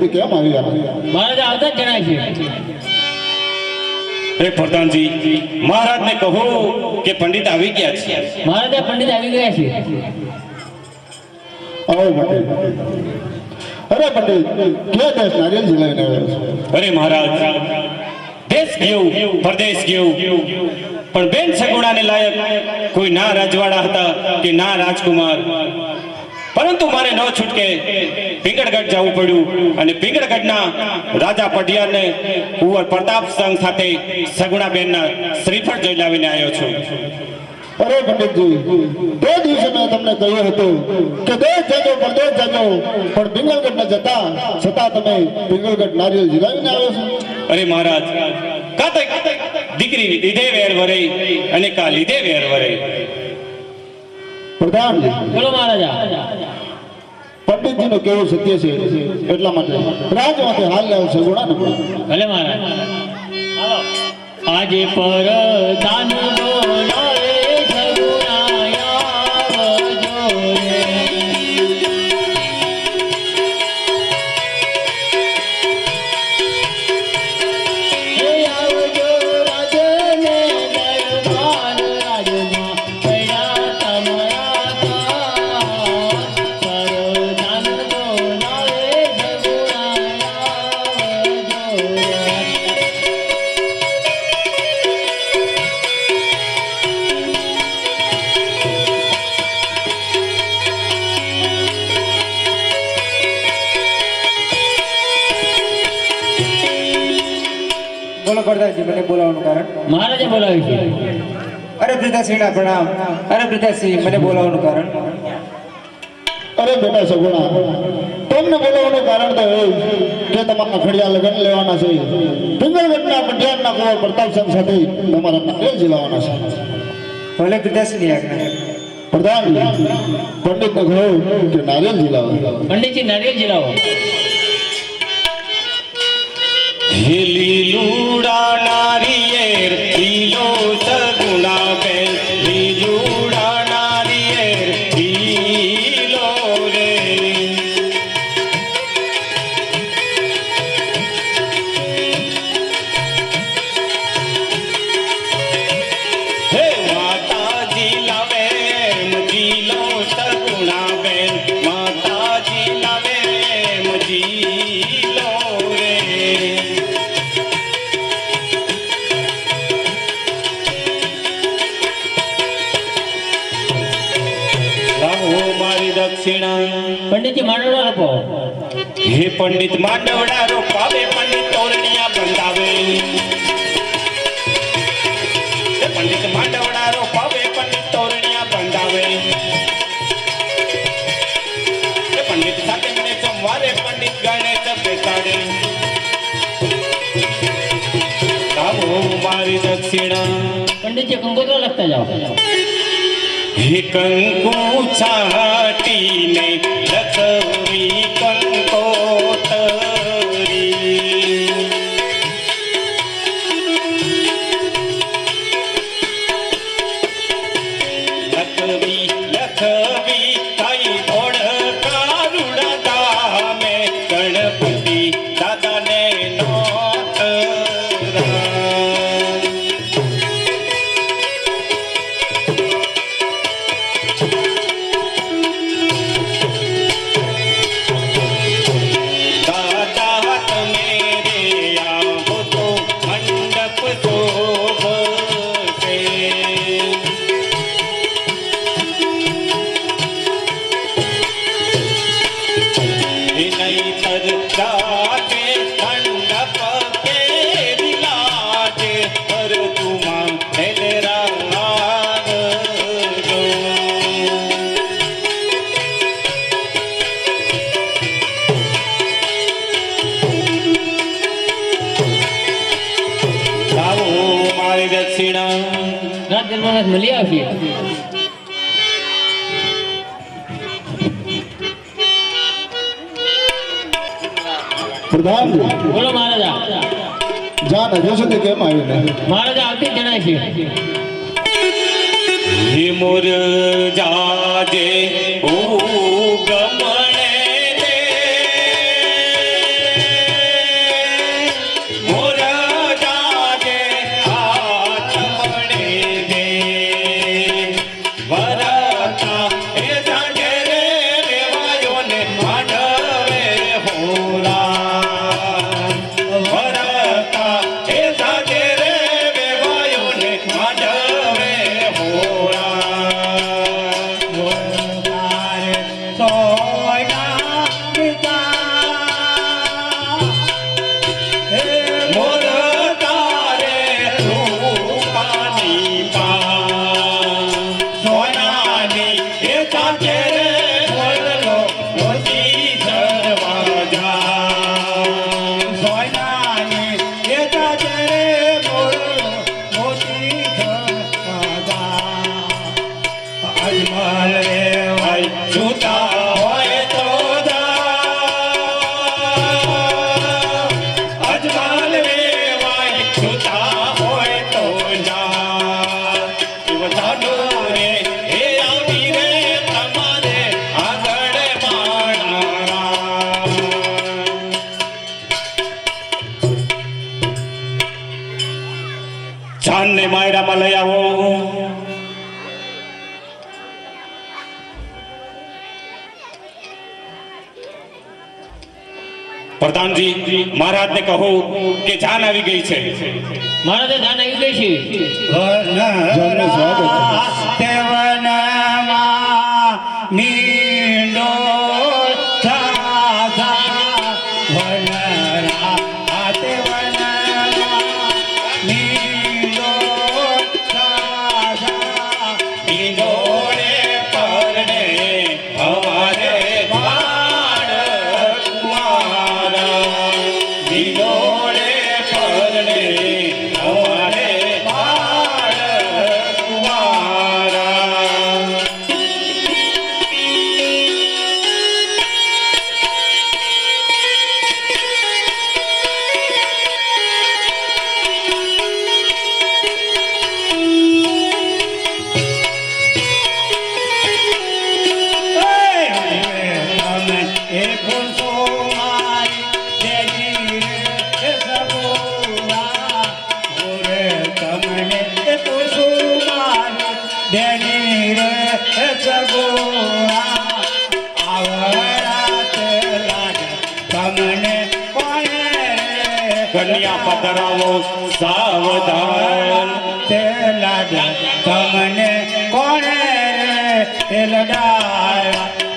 સુધી કેમ આવ્યા મહારાજ આવતા જણાય છે. હે પ્રધાનજી મહારાજને કહો કે પંડિત આવી ગયા છે. મહારાજ પંડિત આવી ગયા છે. આવો પટેલ. અરે પટેલ ક્યાં દેશ નારિયેલ જિલ્લાને અરે મહારાજ દેશ ગયો પરદેશ ગયો. પણ બેન સગુણાને લાયક કોઈ ના રાજવાડા હતા કે ના રાજકુમાર. પરંતુ મારે ન છૂટકે પિંગળગઢ જવું પડ્યું અને પિંગળગઢના રાજા પઢિયારને કુંવર પ્રતાપ સંઘ સાથે સગુણાબેનના શ્રીફળ જોઈ લાવીને આવ્યો છું. અરે પંડિતજી તે દિવસે મેં તમને કહ્યું હતું કે દેશ જજો પરદેશ જજો પણ પિંગલગઢ ન જતા છતાં તમે પિંગળગઢ નારિયેલ જીલાવીને આવ્યો છો. અરે મહારાજ કાતે દીકરી લીધે વેર વરે અને કા લીધે વેર વરે. પ્રધાન બોલો મહારાજા. પંડિતજીનું કેવું સત્ય છે એટલા માટે. રાજમાંથી હાલ લેવું છે ગુણાને ભલે મહારાજ. આજે પર દાન મહારાજે બોલાવ્યું છે. અરે પિતાશ્રીના પ્રણામ. અરે પિતાશ્રી મને બોલાવવાનું કારણ? અરે બેટા સગુણા તમને બોલાવવાનું કારણ તો એવું કે તમારા ખડિયા લગ્ન લેવાના છે. ડુંગરગઢના પટિયારના કુંવર પ્રતાપસિંહ સાથે તમારા નારિયેલ જિલાવાના છે. ભલે પિતાશ્રીની આજ્ઞા પ્રધાન પંડિતને કહો કે નારિયેલ જિલાવા પંડિતજી નારિયેલ જિલાવો હે લીલુડા નારિયેર सेना पंडित जी मांडवड़ा रो हे पंडित मांडवड़ा रो पावे पंडित तोरणिया बंधावे हे पंडित मांडवड़ा रो पावे पंडित तोरणिया बंधावे हे पंडित साथे मने सोमवारे पंडित गणेश बेताड़े कामो मारी दक्षिणा पंडित जी गंगोत्रा लगता जाओ કંકુ છાટીને લખવી પ્રધાન બોલો મહારાજા જાન હજુ સુધી કેમ આવ્યું નહીં મહારાજા આવતી જ જણાય છે હે મોર જાજે ઓ પ્રધાનજી મહારાજને કહો કે જાન આવી ગઈ છે. મહારાજે જાન આવી ગઈ છે. જાનને સ્વાગત છાછા પધરાવો સાવધાન. તે લાડા તમને કોણે રે? તે લડાયા.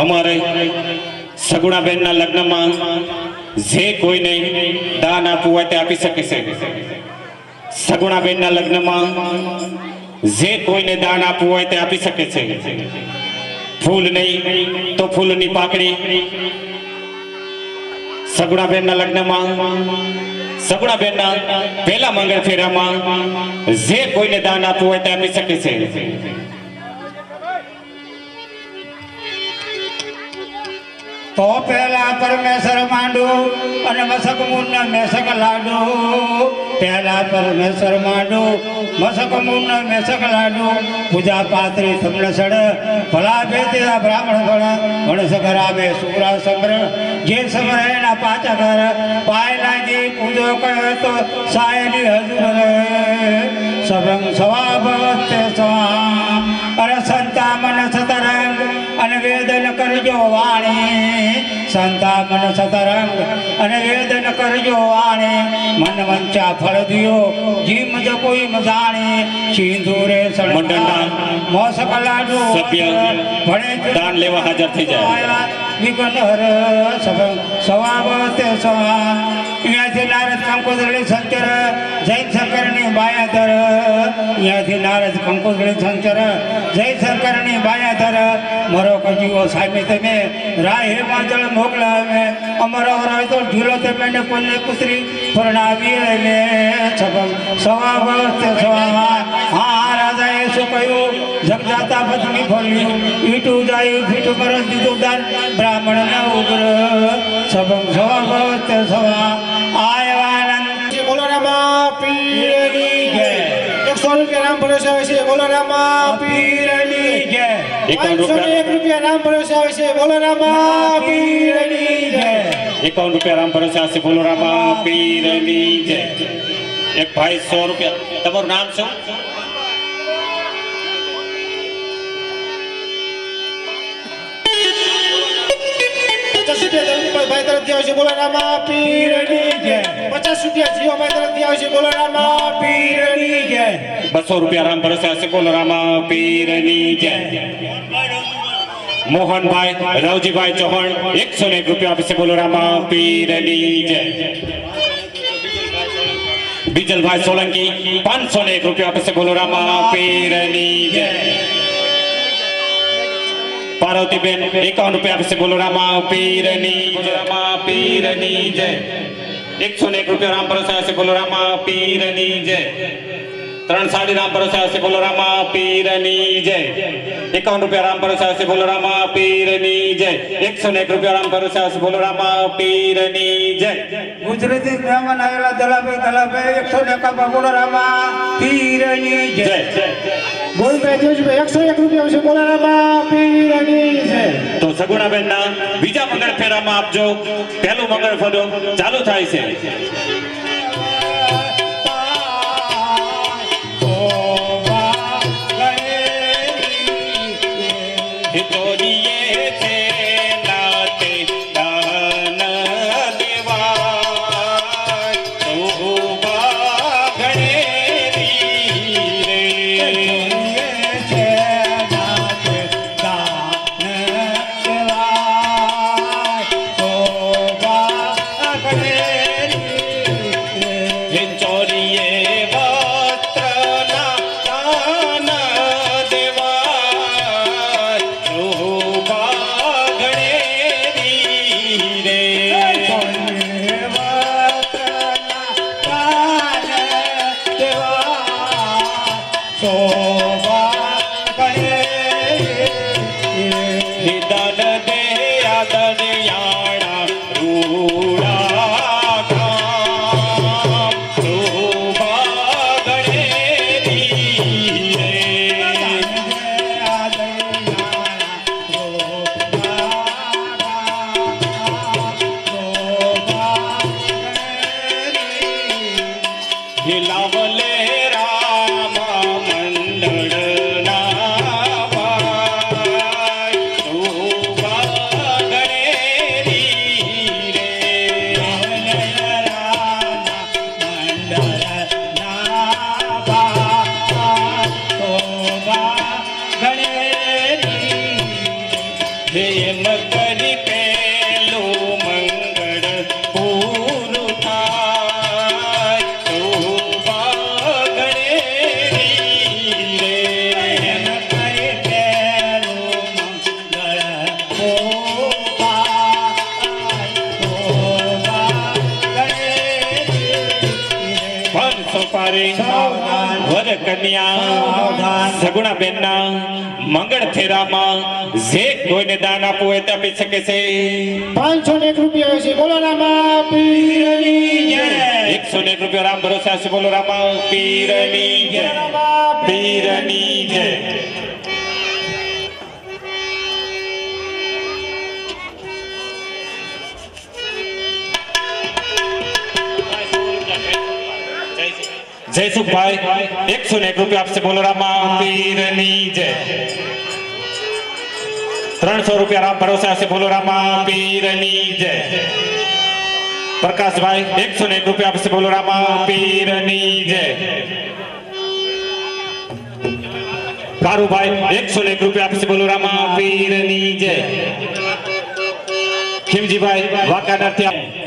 અમારે સગુણાબેનના લગ્નમાં જે કોઈને દાન આપવું હોય તે આપી શકે છે. સગુણાબેનના લગ્નમાં જે કોઈને દાન આપવું હોય તે આપી શકે છે. ફૂલ નહીં તો ફૂલની પાકડી. સગુણાબેનના લગ્નમાં સગુણાબેનના પહેલા મંગળ ફેરામાં જે કોઈને દાન આપવું હોય તે આપી શકે છે. તો પેલા પરમેશ્વર માંડુ અને મસક મુન્ન મેસક લાડુ. પેલા પરમેશ્વર માંડુ, મસક મુન્ન મેસક લાડુ. પૂજા પાત્રી તમને સડ ભલા બેતી બ્રાહ્મણ ભણ ભણ સગરામે સુરા સંગ્ર જે સમરે ના પાચા ઘર પાય લાગી પૂજો કહે તો સાયલી હજુર. સભંગ સ્વા અરે સંતા મન સતરંગ અને વેદન કરજો વાણી. સંતા મન સતરંગ અને વેદન કરજો આણે મન વંચા ફળ દિયો જીમ જ કોઈ મજાણે સિંધુરે મંડળના મોસક લાડુ સભ્ય ભણે દાન લેવા હાજર થઈ જાય. વિઘ્નહર સવાવતે સવા. અહીંયાથી નારદ કંકોદળી સંચર જૈન શંકરની બાયાધર અહીંયાથી નારદ કંકોદળી સંચર જૈન શંકરની બાયાધર મરો કજીવો સામે તમે રાહે માંજળ મોકલાવે અમરો હોય તો ઢીલો તમે ને પુણ્ય પુત્રી પરણાવી લે સભંગ સ્વભાવતે સ્વા હા રાજાએ શું કહ્યું જગજાતા પત્ની ફોલ્યું ઈટું જાય ફીટું પર દીધું દાન બ્રાહ્મણ ને ઉગ્ર સભંગ સ્વભાવતે સ્વા આયવાનંદ બોલો રામા પીરની જય. પાંચસો ને એક રૂપિયા રૂપિયા રામ ભરોસે આવશે બોલો રામા પીરની જય. એકાવન રૂપિયા રામ ભરોસે હશે બોલો રામા પીરની જય. એક ભાઈ સો રૂપિયા. તમારું નામ શું? પચાસ રૂપિયા ધર્મભાઈ તરફથી આવશે બોલો રામા પીરની જય પચાસ રૂપિયા જીવાભાઈ તરફથી આવશે બોલો રામા પીરની જય બસો રૂપિયા રામ ભરોસે હશે બોલો રામા પીરની જય મોહનભાઈ રવજીભાઈ ચૌહાણ એકસો ને એક રૂપિયા આપશે બોલો રામા પીરની જય બીજલભાઈ સોલંકી પાંચસો ને એક રૂપિયા આપશે બોલો રામા પીરની જય पार्वती बेन एकावन रुपया से बोलो रामा पीरनी रामा पीरनी जय। एक सौ एक रुपया राम परोसा से बोलो रामा पीरनी जय। तरण साड़ी राम परोसा से बोलो रामा पीरनी जय। एकावन रुपया राम परोसा से बोलो रामा पीरनी जय। एक सौ एक रुपया राम परोसा से बोलो रामा पीरनी जय। गुजराती ब्राह्मण आवेला दलाबे दलाबे एक सौ एक का बोलो रामा पीरनी जय। ગોવિંદભાઈ દેવજીભાઈ એકસો એક રૂપિયા આવશે બોલો રામા પીરની છે. તો સગુણાબેન ના બીજા મંગળ ફેરામાં આપજો. પહેલું મંગળ ફેરો ચાલુ થાય છે. પાંચસો પારે વર કન્યા સગુણા બેનના મંગળ ફેરામાં જે કોઈને દાન આપવું હોય તે આપી શકે છે. પાંચસો ને એક રૂપિયા છે બોલો રામા પીરની એકસો ને એક રૂપિયા રામ ભરોસા છે બોલો રામા પીરની પીરની જય. જયસુખભાઈ એકસો ને એક રૂપિયા આપશે બોલો રામા પીરની જય ત્રણસો રૂપિયા રામ ભરોસે હશે બોલો રામા પીરની જય પ્રકાશભાઈ એકસો ને એક રૂપિયા આપશે બોલો રામા પીરની જય કારુભાઈ એકસો ને એક રૂપિયા આપશે બોલો રામા પીરની જય ખીમજીભાઈ વાંકાનેરથી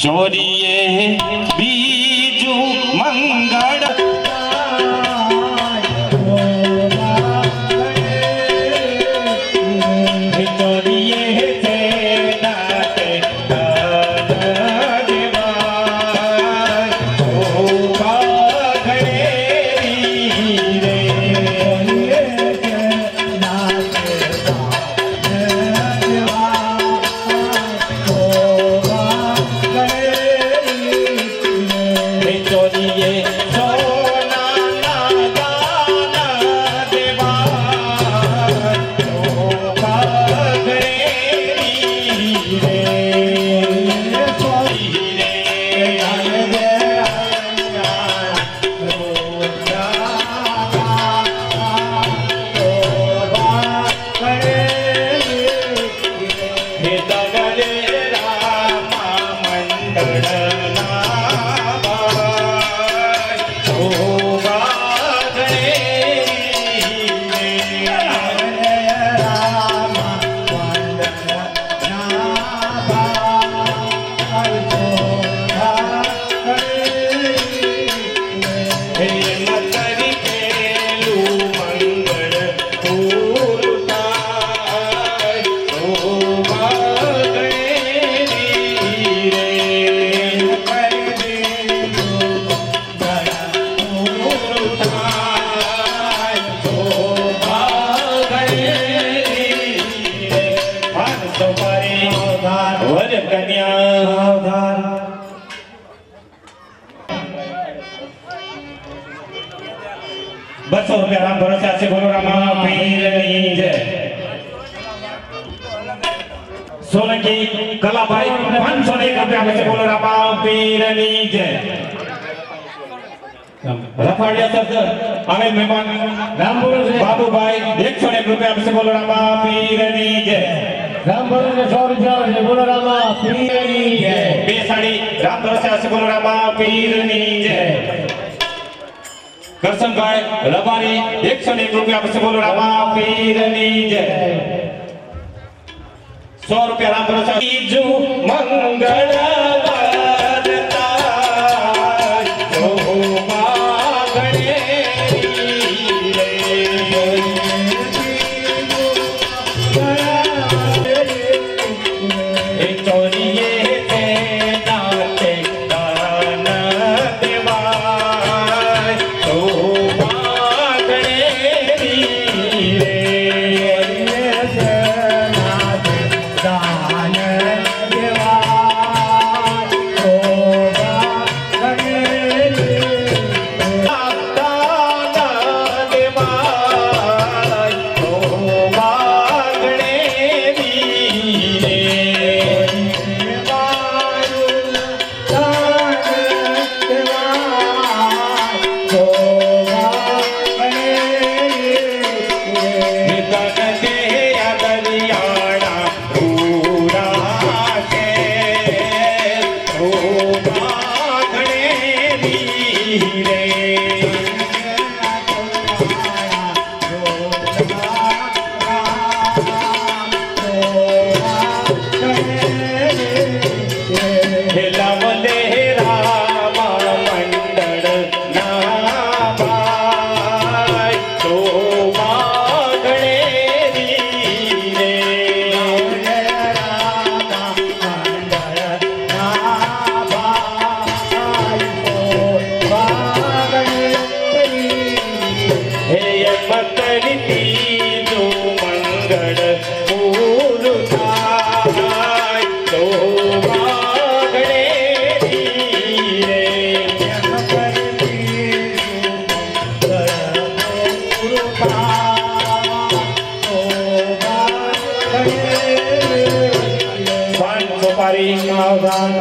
ચોરીએ બીજું મંગળ वर कन्या बस हो गया राम भरोसा से बोलो रामा, पीर जय की कला भाई पाँच सौ एक रुपया से बोलो रामा पीर जय। રફાડિયા સર આવે મહેમાન एक બાબુભાઈ 101 રૂપિયા આપશે બોલો રામા પીરની જય રામ ભરોસે સો રૂપિયા બોલો રામા પીરની જય. રામ રામા પીરની જય. કરશનભાઈ રબારી, એકસો એક રૂપિયા પછી બોલો રામા પીરની જય. સો રૂપિયા રામ ભરોસે બીજું મંગળ Yeah.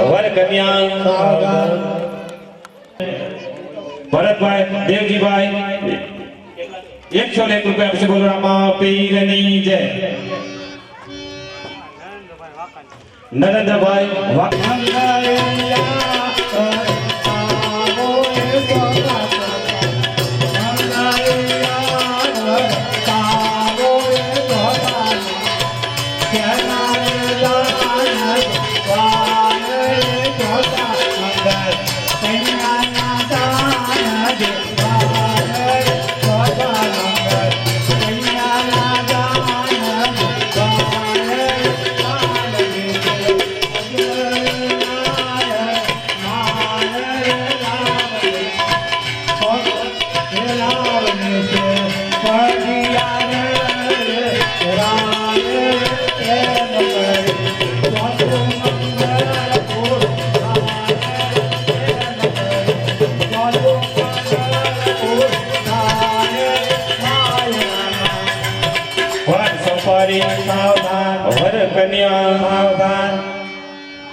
વર કન્યા ભરતભાઈ દેવજીભાઈ એકસો ને એક રૂપિયા પછી બોલો રામા પીરની જય નરેન્દ્રભાઈ વા-